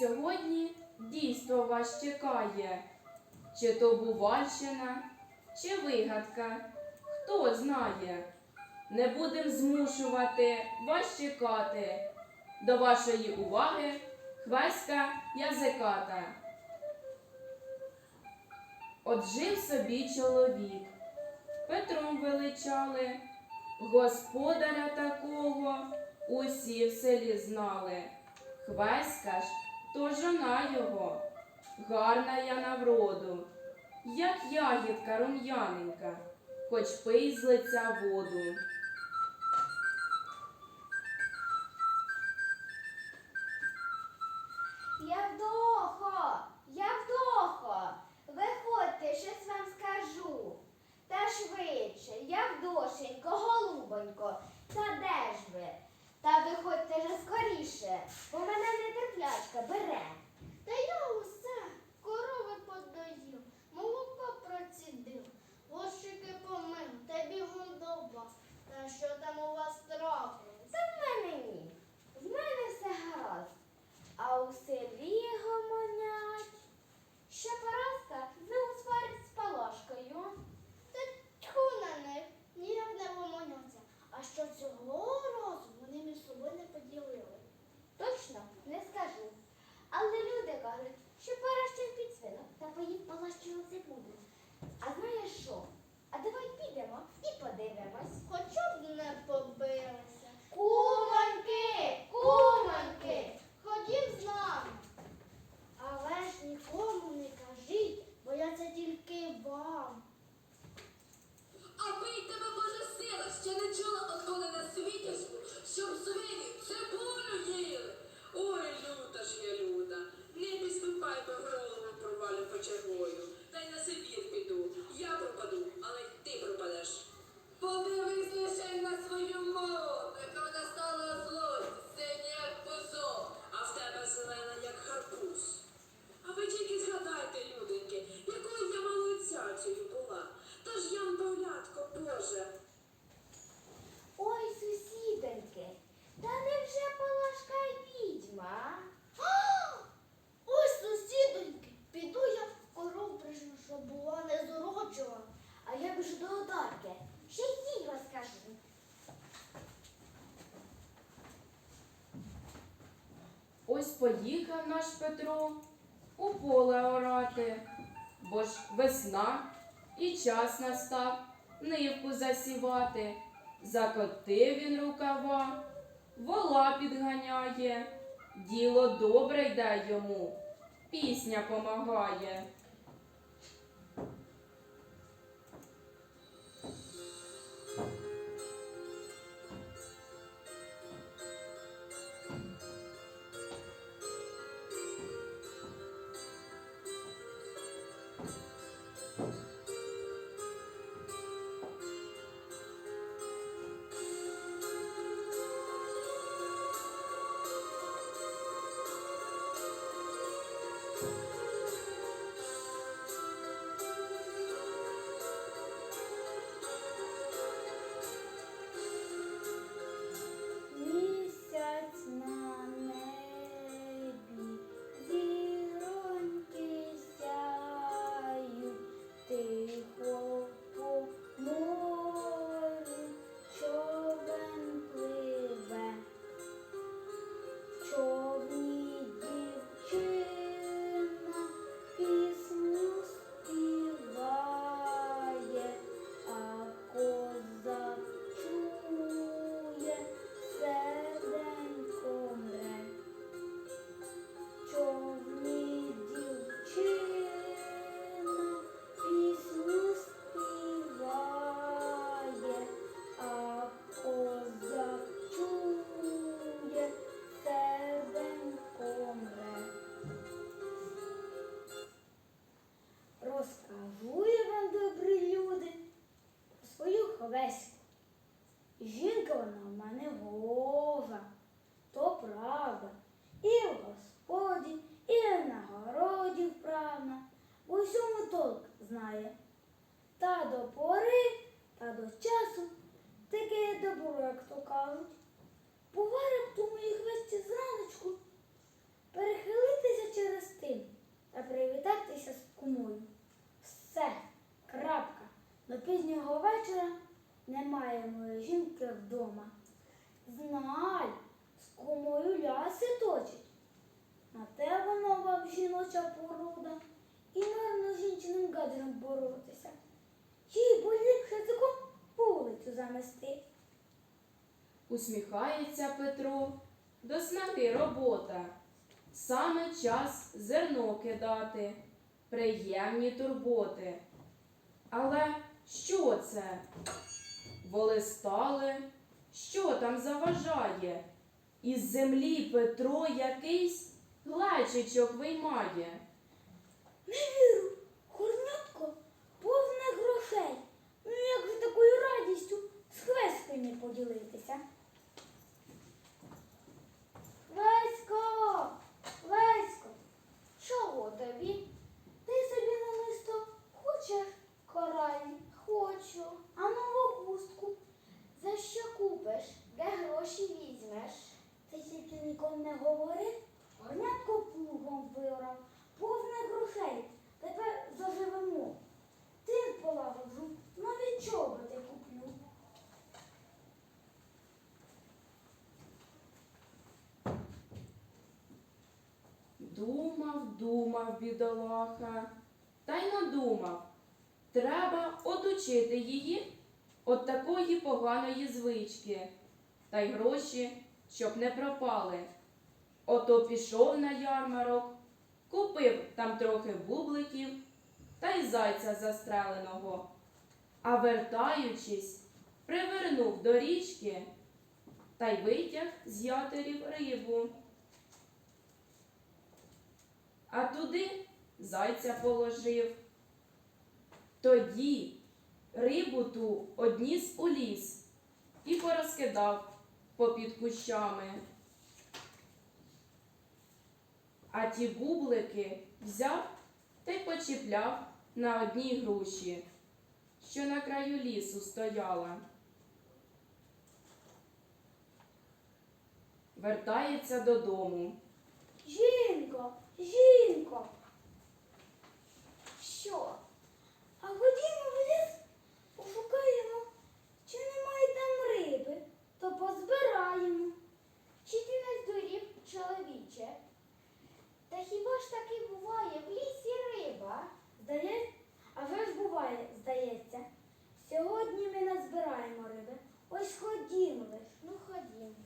Сьогодні дійство вас чекає, чи то Бувальщина, чи вигадка, хто знає. Не будем змушувати вас чекати. До вашої уваги хвеська язиката. От жив собі чоловік. Петром величали, господаря такого усі в селі знали. Хвеська ж то жона його, гарна я навроду, як ягідка рум'яненька, хоч пий з лиця воду. що це буде. А знаєш що? А давай підемо і подивимось. Хоча б не побачимо. Boys. я біжу до одарки. Ще й їй розкажу. Ось поїхав наш Петро у поле орати, бо ж весна і час настав нивку засівати. Закотив він рукава, вола підганяє, діло добре йде йому, пісня помагає. 원어만의 호 Знай, з кумою ляси точить. На тебе нова жіноча порода. І марно жінчиним гаджем боротися. Їй поліпше язиком вулицю замести. Усміхається Петро, до снаги робота. Саме час зерно кидати, приємні турботи. Але що це? Воли стали, що там заважає? Із землі Петро якийсь глечичок виймає. Не вірю, хорнятко повне грошей. Ну як же такою радістю з хвесткою не поділитися? Весько! Весько! Чого тобі? Ти собі намисто хочеш коральні? Хочу. А нову хустку? За що купиш? Де гроші візьмеш? Ти тільки нікому не говори. Горнятко плугом вирав, повне грошей. Тепер заживемо. Тин полагоджу, навіть чоботи куплю. Думав, думав, бідолаха, та й надумав. Треба отучити її от такої поганої звички, та й гроші, щоб не пропали. Ото пішов на ярмарок, купив там трохи бубликів та й зайця застреленого. А вертаючись, привернув до річки та й витяг з ятерів рибу а туди зайця положив. Тоді рибу ту одніс у ліс і порозкидав попід кущами. А ті бублики взяв та й почіпляв на одній груші, що на краю лісу стояла. Вертається додому. Жінко, жінко, Що? а ходімо в ліс, пошукаємо, чи немає там риби, то позбираємо. Чи ти не здурів, чоловіче? Та хіба ж таки буває в лісі риба? Здається, а вже ж буває, здається. Сьогодні ми назбираємо риби. Ось ходімо лиш. Ну ходім.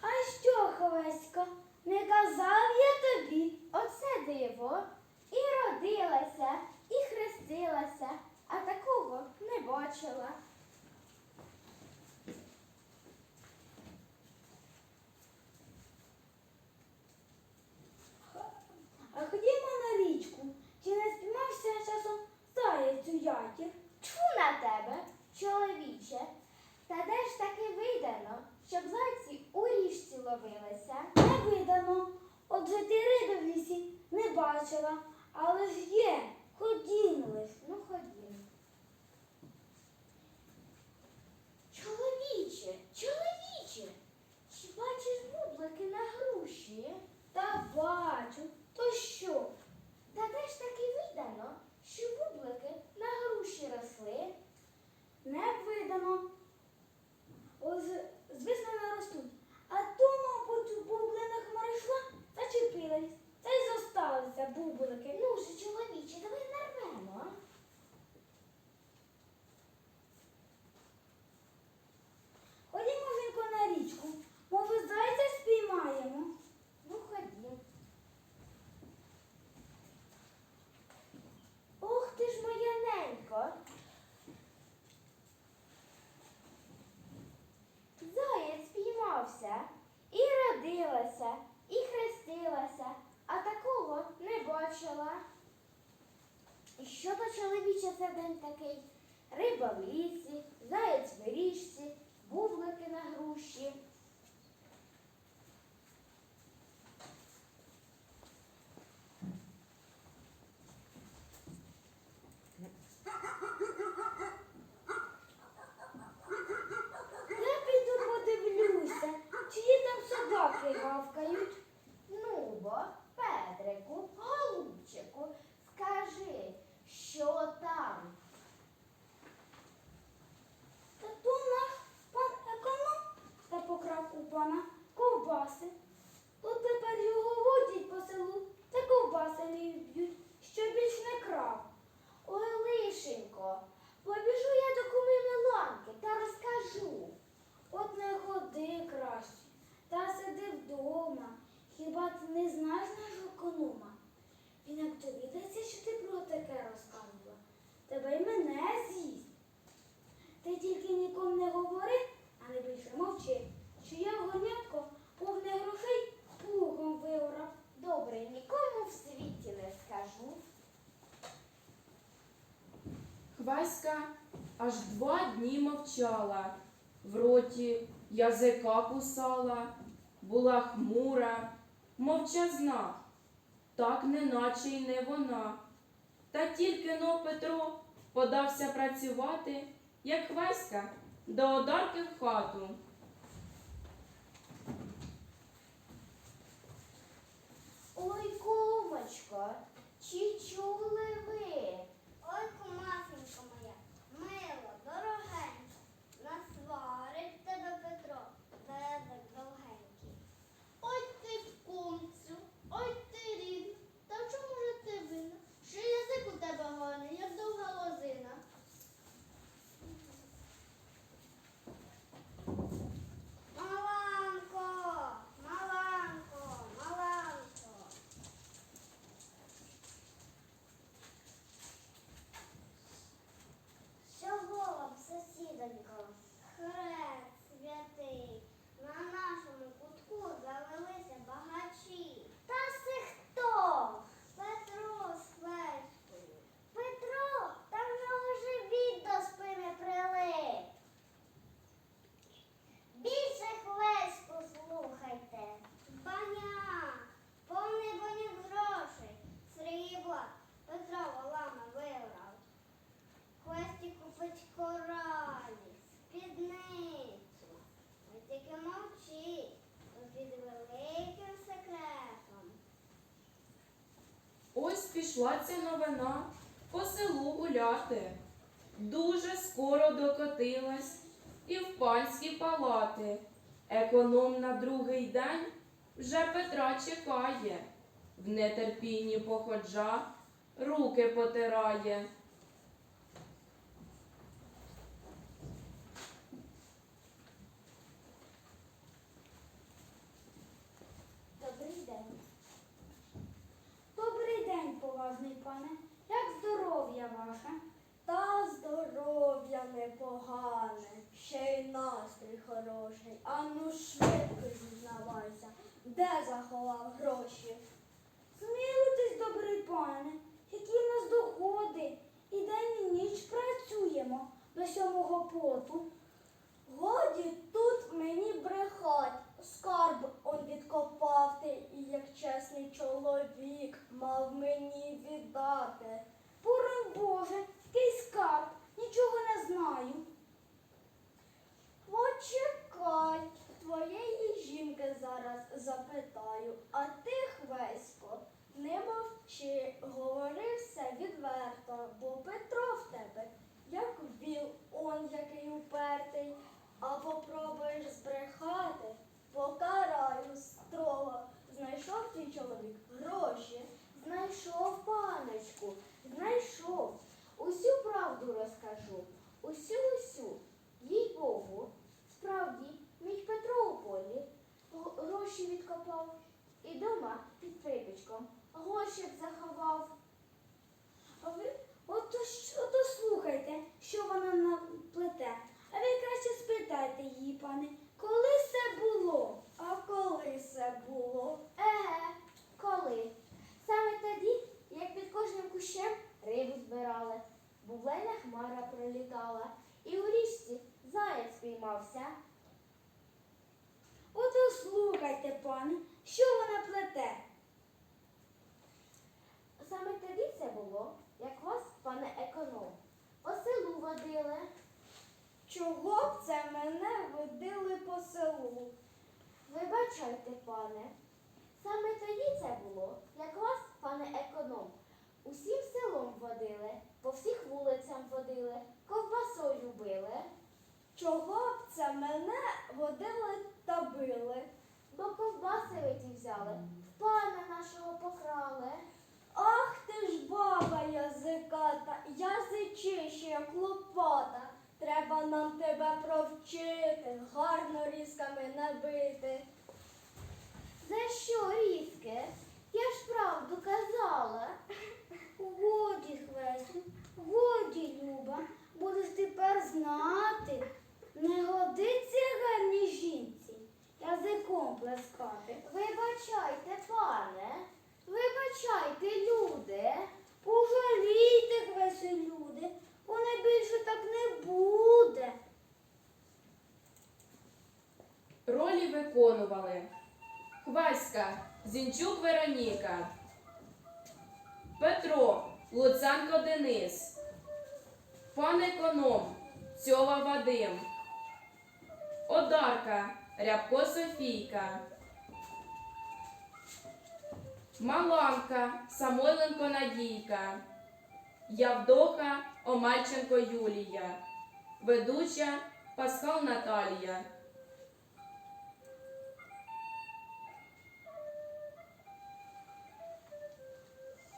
А що, Ховесько, не казав я тобі? Оце диво. І родилася, і хрестилася, а такого не бачила. А ходімо на річку. Чи не спіймався часом заєць у ятір? Тьфу на тебе, чоловіче. Та де ж таки видано, щоб зайці у річці ловилися? Не видано. Отже ти риби в лісі не бачила, але ж є. Ходімо лиш. Ну ходім. Чоловіче, чоловіче, чи бачиш бублики на груші? Та бачу. То що? Та де ж таки видано, що бублики на груші росли? Не видано. Ось звісно не ростуть. А то, мабуть, у бублинах маришла зачепились. Та й зосталися бублики. Ну же, чоловіче, давай нарвемо. Ходімо, жінко, на річку. Може, зайця спіймаємо. Ну ходім. Ох ти ж моя ненько. Заєць спіймався, і родилася, і хрестилася, а такого не бачила. І що то чоловіче це день такий? Риба в лісі, заєць в річці, бублики на груші. Я піду подивлюся, чиї там собаки гавкають. Ну бо, Петрику, голубчику, скажи, що там? пана ковбаси. От тепер його водять по селу та ковбаси не б'ють, що більш не крав. Ой, лишенько, побіжу я до куми Миланки та розкажу. От не ходи краще, та сиди вдома. Хіба ти не знаєш нашого економа? Він як довідається, що ти про таке розказувала, тебе й мене з'їсть. Ти тільки нікому не говори, а не більше мовчи, що я горнятко повне грошей плугом виорав. Добре, нікому в світі не скажу. Хваська аж два дні мовчала, в роті язика кусала, була хмура, мовчазна, так неначе й не вона. Та тільки но Петро подався працювати, як хвеська до одарки в хату. Ой, кумочка, чи чули ви? Ой, кумасенька моя, мила, дорогенька, насварить тебе Петро, язик довгенький. Ой ти кумцю, ой ти рідна, та в чому ж ти винна? Що язик у тебе гарний, як довга лозина. Маланко, маланко, маланко. Чого вам, сусідонько, хрест святий, на нашому кутку завелися багачі. Та си хто? Петро з хвечкою. Петро, та в нього живіт до спини прилип. Більше хвеську слухайте. Баня, повний баняк грошей, срібла, Петро волами вибрав. Хвесті купить коралі, спідницю. Ви тільки мовчіть, то під великим секретом. Ось пішла ця новина по селу гуляти. Дуже скоро докотилась і в панські палати. Економ на другий день вже Петра чекає. В нетерпінні походжа руки потирає. Добрий день. Добрий день, поважний пане. Як здоров'я ваше? Та здоров'я непогане, ще й настрій а Ану швидко зізнавайся, де заховав гроші? Смілуйтесь, добрий пане, які в нас доходи. І день і ніч працюємо до сьомого поту. Годі тут мені брехать, скарб он відкопав ти, і як чесний чоловік мав мені віддати. Порой Боже, який скарб, нічого не знаю. Почекай, твоєї жінки зараз запитаю, а ти, Хвесько, не мовчи, говори все відверто, бо Петро в тебе, як віл, он який упертий, а попробуєш збрехати, покараю строго. Знайшов твій чоловік гроші. Знайшов паночку, знайшов. Усю правду розкажу. Усю усю. Їй Богу. Справді, мій Петро у полі г- гроші відкопав і дома під припічком гроші заховав. А ви ото що то слухайте, що вона наплете. А ви краще спитайте її, пане, коли це було? А коли це було? Еге, коли? Саме тоді, як під кожним кущем рибу збирали, бувлена хмара пролітала, і у річці заяць спіймався. Ото слухайте, пане, що вона плете. Саме тоді це було, як вас, пане економ, по селу водили. Чого б це мене водили по селу? Вибачайте, пане. Саме тоді це було, як вас, пане економ, усім селом водили, по всіх вулицям водили, ковбасою били. Чого б це мене водили та били? Бо ковбаси ви ті взяли, пана нашого покрали. Ах ти ж баба язиката, язичище, як лопата. Треба нам тебе провчити, гарно різками набити. За що різки? Я ж виконували Хваська, Зінчук Вероніка, Петро, Луценко Денис, пан економ, Цьова Вадим, Одарка, Рябко Софійка, Маланка, Самойленко Надійка, Явдоха, Омальченко Юлія, ведуча Пасхал Наталія.